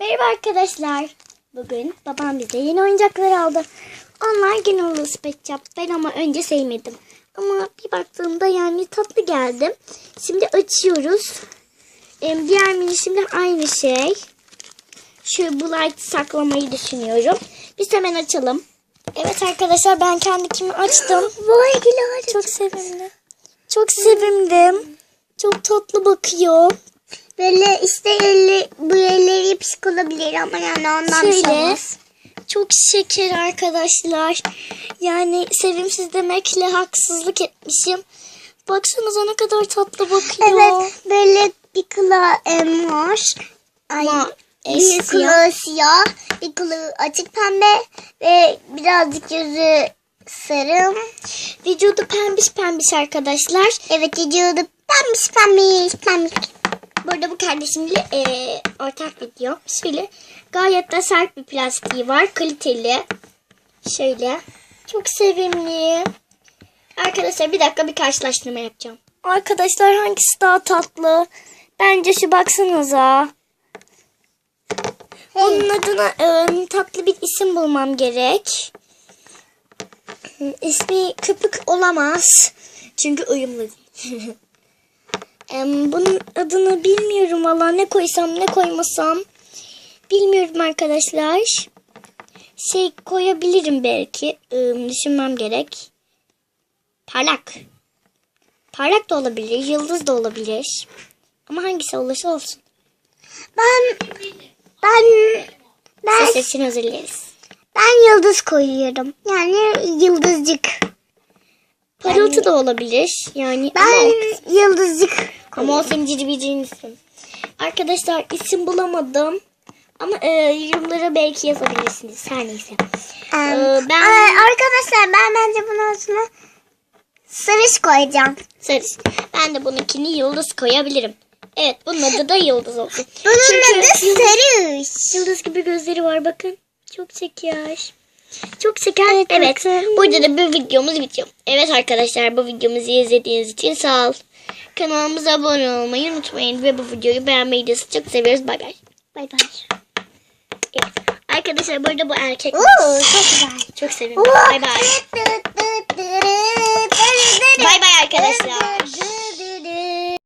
Merhaba arkadaşlar. Bugün babam bize yeni oyuncaklar aldı. Onlar gene Ulus'u Pet Shop. Ben ama önce sevmedim. Ama bir baktığımda yani tatlı geldi. Şimdi açıyoruz. Em, Diğer minişimde aynı şey. Şu bu light saklamayı düşünüyorum. Biz hemen açalım. Evet arkadaşlar ben kendi kimi açtım. Vay Hilal. Çok sevimli. Çok sevindim. Çok tatlı bakıyor. Böyle işte eli, bu elleri yapışık olabilir ama yani ondan bir şey Şöyle. olmaz. Çok şeker arkadaşlar. Yani sevimsiz demekle haksızlık etmişim. Baksanıza ne kadar tatlı bakıyor. Evet böyle bir kulağı var. Ay, Ma- e, bir kulağı siyah, bir kulağı açık pembe ve birazcık yüzü sarı. Vücudu pembiş pembiş arkadaşlar. Evet vücudu pembiş pembiş pembiş. Burada bu kardeşimle eee, ortak video. Şöyle gayet de sert bir plastiği var. Kaliteli. Şöyle. Çok sevimli. Arkadaşlar bir dakika bir karşılaştırma yapacağım. Arkadaşlar hangisi daha tatlı? Bence şu baksanıza. Onun adına eee, tatlı bir isim bulmam gerek. İsmi köpük olamaz. Çünkü uyumlu değil. Bunun adını bilmiyorum valla ne koysam ne koymasam. Bilmiyorum arkadaşlar. Şey koyabilirim belki. Düşünmem gerek. Parlak. Parlak da olabilir. Yıldız da olabilir. Ama hangisi olursa olsun. Ben ben ben Ses için dileriz. ben yıldız koyuyorum. Yani yıldızcık. Parıltı da olabilir. Yani Ben yıldızcık ama o senin cicibiciğin isim. Arkadaşlar isim bulamadım. Ama e, yorumlara belki yazabilirsiniz. Her neyse. Em, Ee, ben- ay, arkadaşlar ben bence bunun altına sarış koyacağım. Sarış. Ben de bununkini yıldız koyabilirim. Evet bunun adı da yıldız olsun. Bunun Çünkü adı yıldız, sarış. yıldız gibi gözleri var bakın. Çok şeker. Çok şeker. Evet. bakın. Burada da bir videomuz bitiyor. Evet arkadaşlar bu videomuzu izlediğiniz için sağ ol. Kanalımıza abone olmayı unutmayın ve bu videoyu beğenmeyi de çok seviyoruz. Bay bay. Bay bay. Evet. Arkadaşlar burada bu erkek. Oo, çok güzel. Çok seviyorum. Bay bay.